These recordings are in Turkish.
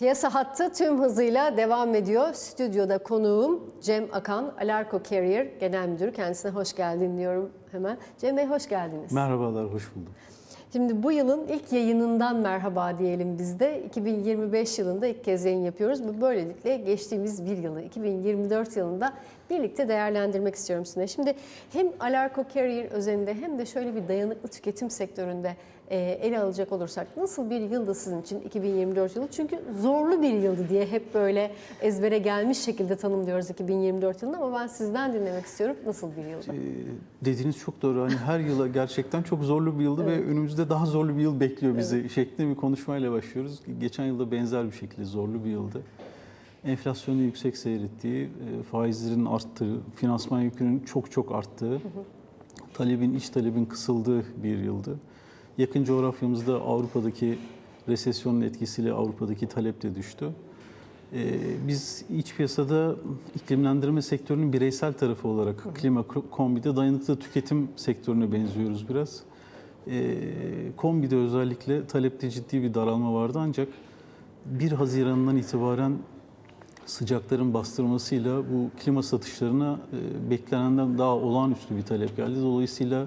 Piyasa hattı tüm hızıyla devam ediyor. Stüdyoda konuğum Cem Akan, Alarko Carrier Genel Müdürü. Kendisine hoş geldin diyorum hemen. Cem Bey hoş geldiniz. Merhabalar, hoş bulduk. Şimdi bu yılın ilk yayınından merhaba diyelim biz de. 2025 yılında ilk kez yayın yapıyoruz. ve Böylelikle geçtiğimiz bir yılı 2024 yılında birlikte değerlendirmek istiyorum sizinle. Şimdi hem Alarko Carrier özelinde hem de şöyle bir dayanıklı tüketim sektöründe e, ele alacak olursak nasıl bir yıldı sizin için 2024 yılı? Çünkü zorlu bir yıldı diye hep böyle ezbere gelmiş şekilde tanımlıyoruz 2024 yılını ama ben sizden dinlemek istiyorum. Nasıl bir yıldı? Ee, dediğiniz çok doğru. Hani her yıla gerçekten çok zorlu bir yıldı ve önümüzde daha zorlu bir yıl bekliyor bizi şeklinde bir konuşmayla başlıyoruz. Geçen yılda benzer bir şekilde zorlu bir yıldı. Enflasyonun yüksek seyrettiği, e, faizlerin arttığı, finansman yükünün çok çok arttığı, talebin, iç talebin kısıldığı bir yıldı. Yakın coğrafyamızda Avrupa'daki resesyonun etkisiyle Avrupa'daki talep de düştü. Ee, Biz iç piyasada iklimlendirme sektörünün bireysel tarafı olarak klima kombide dayanıklı tüketim sektörüne benziyoruz biraz. Ee, Kombide özellikle talepte ciddi bir daralma vardı ancak 1 Haziran'dan itibaren sıcakların bastırmasıyla bu klima satışlarına e, beklenenden daha olağanüstü bir talep geldi. Dolayısıyla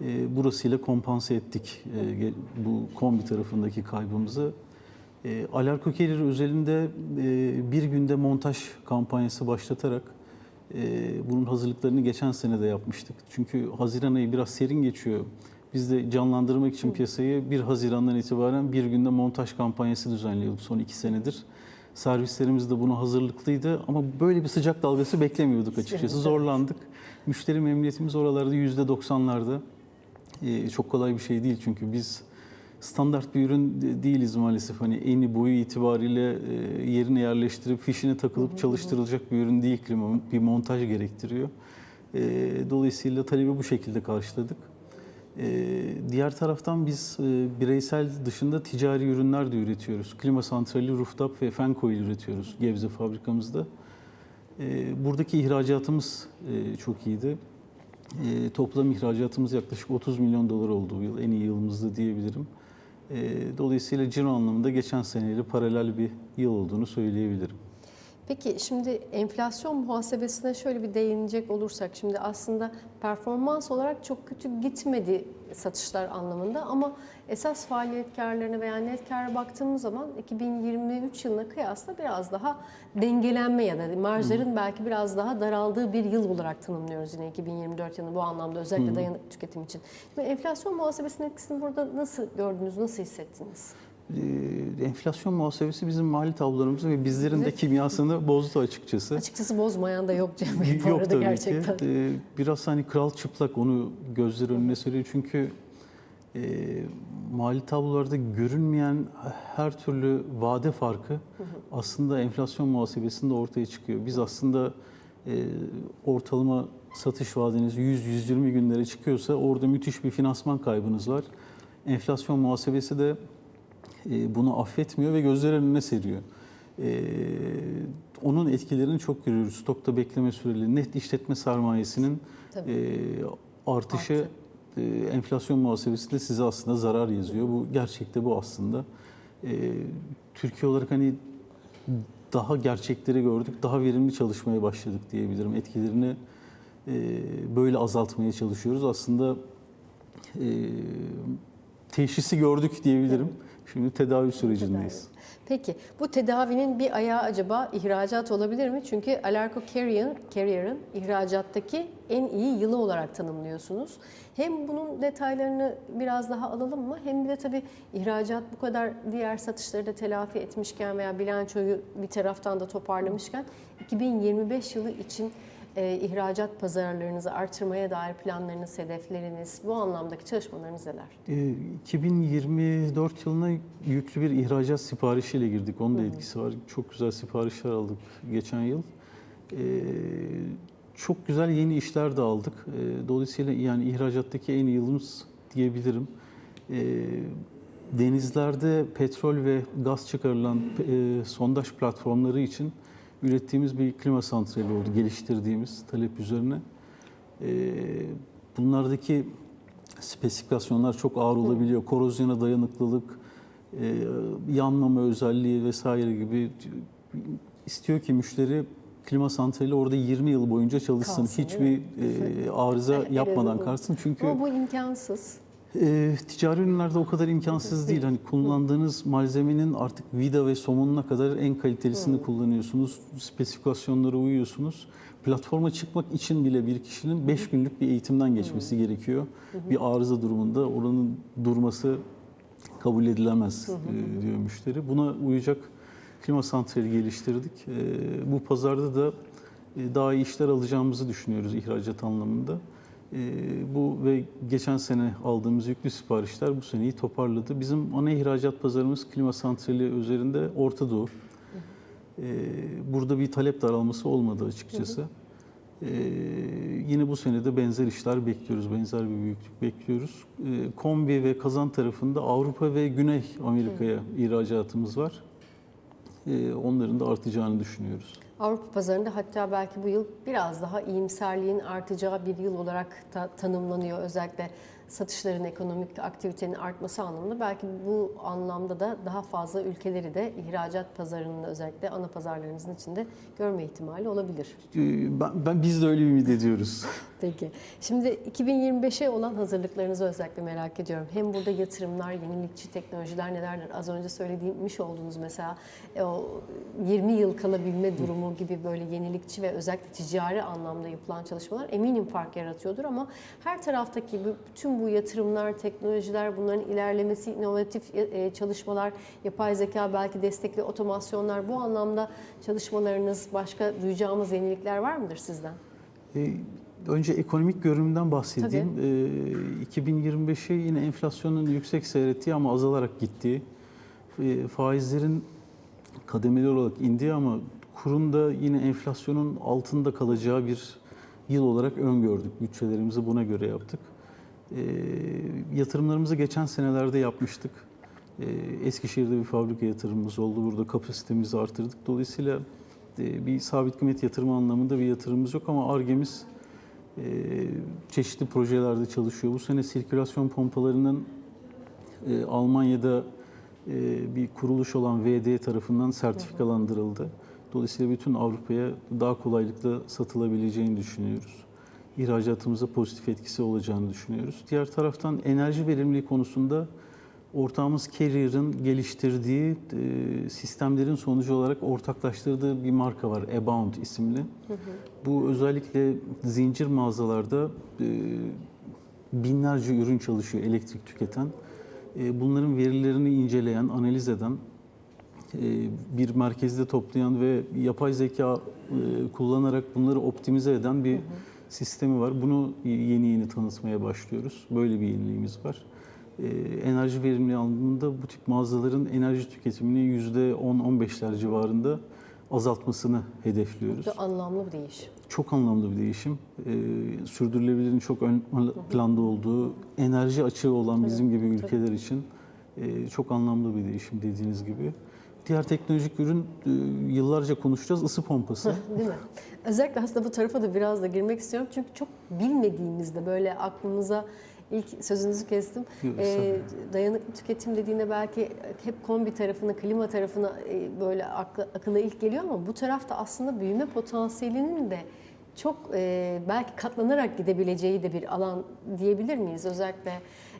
e, burasıyla kompanse ettik e, bu kombi tarafındaki kaybımızı. E, Alarko Carrier özelinde e, bir günde montaj kampanyası başlatarak e, bunun hazırlıklarını geçen sene de yapmıştık. Çünkü Haziran ayı biraz serin geçiyor. Biz de canlandırmak için piyasayı 1 Haziran'dan itibaren bir günde montaj kampanyası düzenliyorduk son iki senedir. Servislerimiz de buna hazırlıklıydı ama böyle bir sıcak dalgası beklemiyorduk açıkçası. Zorlandık. Müşteri memnuniyetimiz oralarda %90'larda. Ee, çok kolay bir şey değil çünkü biz standart bir ürün de- değiliz maalesef. Hani eni boyu itibariyle e, yerine yerleştirip fişine takılıp çalıştırılacak bir ürün değil. Bir montaj gerektiriyor. E, Dolayısıyla talebi bu şekilde karşıladık. E, Diğer taraftan biz e, bireysel dışında ticari ürünler de üretiyoruz. Klima santrali, rooftop ve fan coil üretiyoruz Gebze fabrikamızda. E, Buradaki ihracatımız e, çok iyiydi. E, toplam ihracatımız yaklaşık 30 milyon dolar oldu bu yıl. En iyi yılımızdı diyebilirim. Dolayısıyla ciro anlamında geçen seneyle paralel bir yıl olduğunu söyleyebilirim. Peki şimdi enflasyon muhasebesine şöyle bir değinecek olursak şimdi aslında performans olarak çok kötü gitmedi satışlar anlamında ama esas faaliyet karlarına veya net kâra baktığımız zaman 2023 yılına kıyasla biraz daha dengelenme ya da marjların belki biraz daha daraldığı bir yıl olarak tanımlıyoruz yine 2024 yılını bu anlamda özellikle dayanıklı tüketim için. Şimdi enflasyon muhasebesinin etkisini burada nasıl gördünüz, nasıl hissettiniz? E, enflasyon muhasebesi bizim mali tablolarımızı ve bizlerin de kimyasını bozdu açıkçası. Açıkçası bozmayan da yok Cem Bey bu Yok arada tabii gerçekten. ki. Ee, biraz hani kral çıplak onu gözler önüne seriyor. Çünkü e, mali tablolarda görünmeyen her türlü vade farkı aslında enflasyon muhasebesinde ortaya çıkıyor. Biz aslında e, ortalama satış vadeniz 100-120 günlere çıkıyorsa orada müthiş bir finansman kaybınız var. Enflasyon muhasebesi de bunu affetmiyor ve gözler önüne seriyor. E, onun etkilerini çok görüyoruz. Stokta bekleme süreleri, net işletme sermayesinin Tabii. e, artışı e, enflasyon muhasebesinde size aslında zarar yazıyor. Bu gerçekte bu aslında. E, Türkiye olarak hani daha gerçekleri gördük, daha verimli çalışmaya başladık diyebilirim. Etkilerini e, böyle azaltmaya çalışıyoruz. Aslında e, teşhisi gördük diyebilirim. Şimdi tedavi sürecindeyiz. Peki bu tedavinin bir ayağı acaba ihracat olabilir mi? Çünkü Alarko Carrier'ın Carrier'ın ihracattaki en iyi yılı olarak tanımlıyorsunuz. Hem bunun detaylarını biraz daha alalım mı? Hem de tabii ihracat bu kadar diğer satışları da telafi etmişken veya bilançoyu bir taraftan da toparlamışken 2025 yılı için e, ihracat pazarlarınızı artırmaya dair planlarınız, hedefleriniz, bu anlamdaki çalışmalarınız neler? Ee, 2024 yılına yüklü bir ihracat siparişiyle girdik. Onun da etkisi var. Çok güzel siparişler aldık geçen yıl. Ee, çok güzel yeni işler de aldık. Ee, dolayısıyla yani ihracattaki en iyi yılımız diyebilirim. Ee, denizlerde petrol ve gaz çıkarılan e, sondaj platformları için ürettiğimiz bir klima santrali oldu. Geliştirdiğimiz talep üzerine. Ee, bunlardaki spesifikasyonlar çok ağır olabiliyor. Korozyona dayanıklılık, e, yanmama özelliği vesaire gibi istiyor ki müşteri klima santrali orada 20 yıl boyunca çalışsın. Kalsın, Hiçbir e, arıza yapmadan kalsın. Çünkü Ama bu imkansız. E, ticari ürünlerde o kadar imkansız değil. Hani kullandığınız malzemenin artık vida ve somonuna kadar en kalitelisini kullanıyorsunuz. Spesifikasyonlara uyuyorsunuz. Platforma çıkmak için bile bir kişinin 5 günlük bir eğitimden geçmesi gerekiyor. Bir arıza durumunda oranın durması kabul edilemez e, diyor müşteri. Buna uyacak klima santrali geliştirdik. E, bu pazarda da e, daha iyi işler alacağımızı düşünüyoruz ihracat anlamında. E, bu ve geçen sene aldığımız yüklü siparişler bu seneyi toparladı. Bizim ana ihracat pazarımız klima santrali üzerinde Orta Doğu. E, burada bir talep daralması olmadı açıkçası. E, yine bu sene de benzer işler bekliyoruz, benzer bir büyüklük bekliyoruz. Kombi ve kazan tarafında Avrupa ve Güney Amerika'ya ihracatımız var. Onların da artacağını düşünüyoruz. Avrupa pazarında hatta belki bu yıl biraz daha iyimserliğin artacağı bir yıl olarak ta- tanımlanıyor. Özellikle satışların, ekonomik aktivitenin artması anlamında. Belki bu anlamda da daha fazla ülkeleri de ihracat pazarının özellikle ana pazarlarınızın içinde görme ihtimali olabilir. E, ben, ben biz de öyle ümit ediyoruz. Peki. Şimdi 2025'e olan hazırlıklarınızı özellikle merak ediyorum. Hem burada yatırımlar, yenilikçi teknolojiler nelerdir? Az önce söylediğimiz olduğunuz mesela e, o 20 yıl kalabilme durumu gibi böyle yenilikçi ve özellikle ticari anlamda yapılan çalışmalar eminim fark yaratıyordur ama her taraftaki bu- bütün bu yatırımlar, teknolojiler, bunların ilerlemesi, inovatif e, çalışmalar, yapay zeka belki destekli otomasyonlar bu anlamda çalışmalarınız, başka duyacağımız yenilikler var mıdır sizden? E, Önce ekonomik görünümden bahsedeyim. E, 2025'e yine enflasyonun yüksek seyrettiği ama azalarak gittiği, e, faizlerin kademeli olarak indiği ama kurun da yine enflasyonun altında kalacağı bir yıl olarak öngördük. Bütçelerimizi buna göre yaptık. E, yatırımlarımızı geçen senelerde yapmıştık. E, Eskişehir'de bir fabrika yatırımımız oldu. Burada kapasitemizi artırdık. Dolayısıyla e, bir sabit kıymet yatırımı anlamında bir yatırımımız yok ama ARGE'miz e, çeşitli projelerde çalışıyor. Bu sene sirkülasyon pompalarının e, Almanya'da e, bir kuruluş olan VD tarafından sertifikalandırıldı. Dolayısıyla bütün Avrupa'ya daha kolaylıkla satılabileceğini düşünüyoruz. İhracatımıza pozitif etkisi olacağını düşünüyoruz. Diğer taraftan enerji verimliliği konusunda ortağımız Carrier'ın geliştirdiği e, sistemlerin sonucu olarak ortaklaştırdığı bir marka var, Abound isimli. Bu özellikle zincir mağazalarda e, binlerce ürün çalışıyor elektrik tüketen. E, Bunların verilerini inceleyen, analiz eden, e, bir merkezde toplayan ve yapay zeka e, kullanarak bunları optimize eden bir sistemi var. Bunu yeni yeni tanıtmaya başlıyoruz. Böyle bir yeniliğimiz var. E, Enerji verimliliği anlamında bu tip mağazaların enerji tüketimini %10-15'ler civarında azaltmasını hedefliyoruz. Da anlamlı bir değişim. Çok anlamlı bir değişim. Ee, sürdürülebilirliğin çok ön planda olduğu, enerji açığı olan bizim gibi ülkeler için e, çok anlamlı bir değişim dediğiniz gibi. Diğer teknolojik ürün e, yıllarca konuşacağız ısı pompası. Değil mi? Özellikle aslında bu tarafa da biraz da girmek istiyorum. Çünkü çok bilmediğimizde böyle aklımıza ilk sözünüzü kestim. Yok, Ee, dayanıklı tüketim dediğinde belki hep kombi tarafına, klima tarafına e, böyle akla, akıla ilk geliyor ama bu tarafta aslında büyüme potansiyelinin de çok e, belki katlanarak gidebileceği de bir alan diyebilir miyiz? Özellikle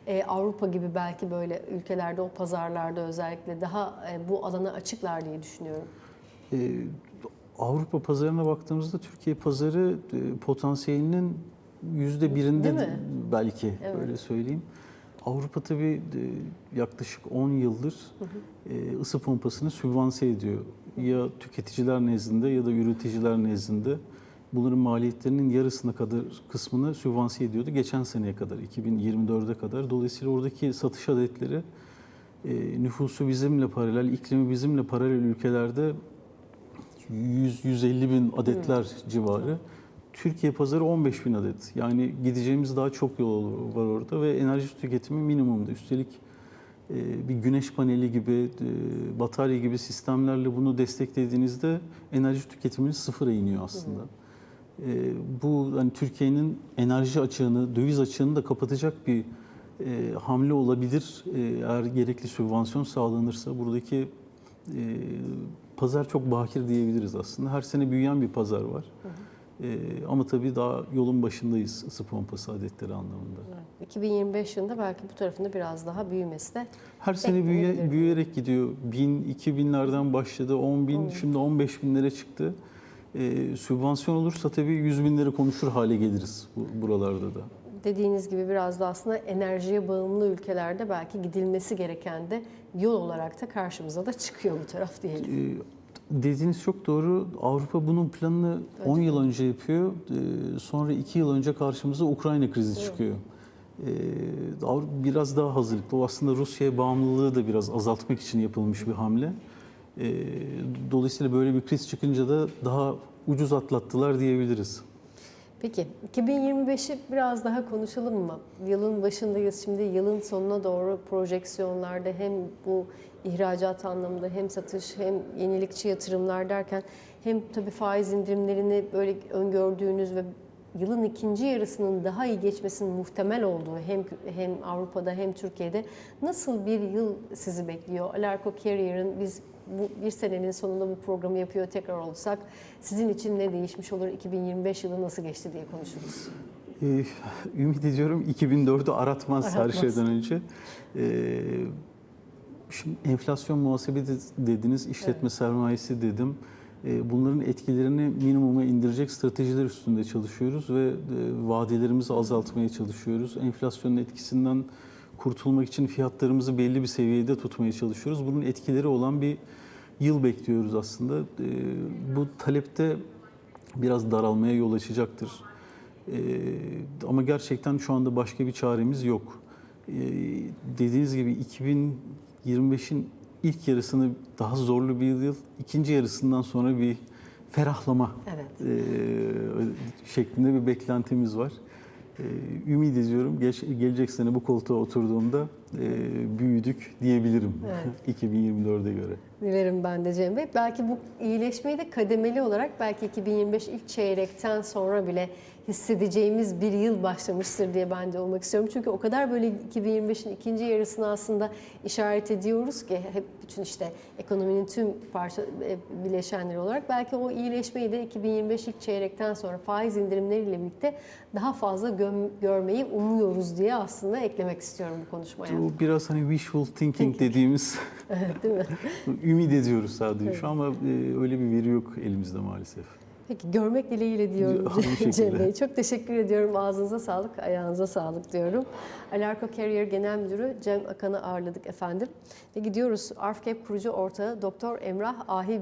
e, Avrupa gibi belki böyle ülkelerde o pazarlarda özellikle daha e, bu alana açıklar diye düşünüyorum. Ee, Avrupa pazarına baktığımızda Türkiye pazarı e, potansiyelinin yüzde birinde belki Evet. öyle söyleyeyim. Avrupa tabii e, yaklaşık 10 yıldır e, ısı pompasını sübvanse ediyor. Ya tüketiciler nezdinde ya da üreticiler nezdinde bunların maliyetlerinin yarısına kadar kısmını sübvanse ediyordu geçen seneye kadar, 2024'e kadar. Dolayısıyla oradaki satış adetleri e, nüfusu bizimle paralel, iklimi bizimle paralel ülkelerde 100-150 bin adetler civarı. Türkiye pazarı 15 bin adet. Yani gideceğimiz daha çok yol var orada ve enerji tüketimi minimumda. Üstelik e, bir güneş paneli gibi, e, batarya gibi sistemlerle bunu desteklediğinizde enerji tüketiminiz sıfıra iniyor aslında. E, Bu hani Türkiye'nin enerji açığını, döviz açığını da kapatacak bir e, hamle olabilir. E, eğer gerekli sübvansiyon sağlanırsa buradaki e, pazar çok bakir diyebiliriz aslında. Her sene büyüyen bir pazar var. E, ama tabii daha yolun başındayız ısı pompası adetleri anlamında. 2025 yılında belki bu tarafında biraz daha büyümesi de Her sene büyüye- büyüyerek gidiyor. 1000, 2000'lerden başladı, 10 bin, Hmm. şimdi 15 binlere çıktı. E, sübvansiyon olursa tabii 100 binleri konuşur hale geliriz bu, buralarda da. dediğiniz gibi biraz da aslında enerjiye bağımlı ülkelerde belki gidilmesi gereken de yol olarak da karşımıza da çıkıyor bu taraf diyelim. E, dediğiniz çok doğru. Avrupa bunun planını 10 yıl önce yapıyor. E, sonra 2 yıl önce karşımıza Ukrayna krizi çıkıyor. E, Avrupa biraz daha hazırlıklı. O aslında Rusya'ya bağımlılığı da biraz azaltmak için yapılmış bir hamle. E, dolayısıyla böyle bir kriz çıkınca da daha ucuz atlattılar diyebiliriz. Peki 2025'i biraz daha konuşalım mı? Yılın başındayız şimdi yılın sonuna doğru projeksiyonlarda hem bu ihracat anlamında hem satış hem yenilikçi yatırımlar derken hem tabii faiz indirimlerini böyle öngördüğünüz ve yılın ikinci yarısının daha iyi geçmesinin muhtemel olduğu hem hem Avrupa'da hem Türkiye'de nasıl bir yıl sizi bekliyor? Alarko Carrier'ın biz bu bir senenin sonunda bu programı yapıyor tekrar olsak sizin için ne değişmiş olur 2025 yılı nasıl geçti diye konuşuruz. Ee, ümit ediyorum 2004'ü aratmaz, her Aratmaz. şeyden önce. Ee, şimdi enflasyon muhasebeti dediniz, işletme sermayesi dedim. Ee, bunların etkilerini minimuma indirecek stratejiler üstünde çalışıyoruz ve e, vadelerimizi azaltmaya çalışıyoruz. Enflasyonun etkisinden kurtulmak için fiyatlarımızı belli bir seviyede tutmaya çalışıyoruz. Bunun etkileri olan bir yıl bekliyoruz aslında. Ee, bu talepte biraz daralmaya yol açacaktır. Ee, ama gerçekten şu anda başka bir çaremiz yok. Ee, dediğiniz gibi 2025'in ilk yarısını daha zorlu bir yıl, ikinci yarısından sonra bir ferahlama Evet. şeklinde bir beklentimiz var. E, ümit ediyorum. Gelecek sene bu koltuğa oturduğumda e, büyüdük diyebilirim Evet. 2024'e göre. Dilerim ben de Cem Bey. Belki bu iyileşmeyi de kademeli olarak belki 2025 ilk çeyrekten sonra bile hissedeceğimiz bir yıl başlamıştır diye ben de olmak istiyorum. Çünkü o kadar böyle 2025'in ikinci yarısını aslında işaret ediyoruz ki hep bütün işte ekonominin tüm parça e, bileşenleri olarak belki o iyileşmeyi de 2025 ilk çeyrekten sonra faiz indirimleriyle birlikte daha fazla görmeyi umuyoruz diye aslında eklemek istiyorum bu konuşmaya. Bu biraz hani wishful thinking dediğimiz değil mi? ümit ediyoruz sadece Evet. şu ama e, öyle bir veri yok elimizde maalesef. Peki görmek dileğiyle diyorum. Cem Bey. Çok teşekkür ediyorum. Ağzınıza sağlık, ayağınıza sağlık diyorum. Alarko Carrier Genel Müdürü Cem Akan'ı ağırladık efendim. Ve gidiyoruz. Arfkep kurucu ortağı Doktor Emrah Ahi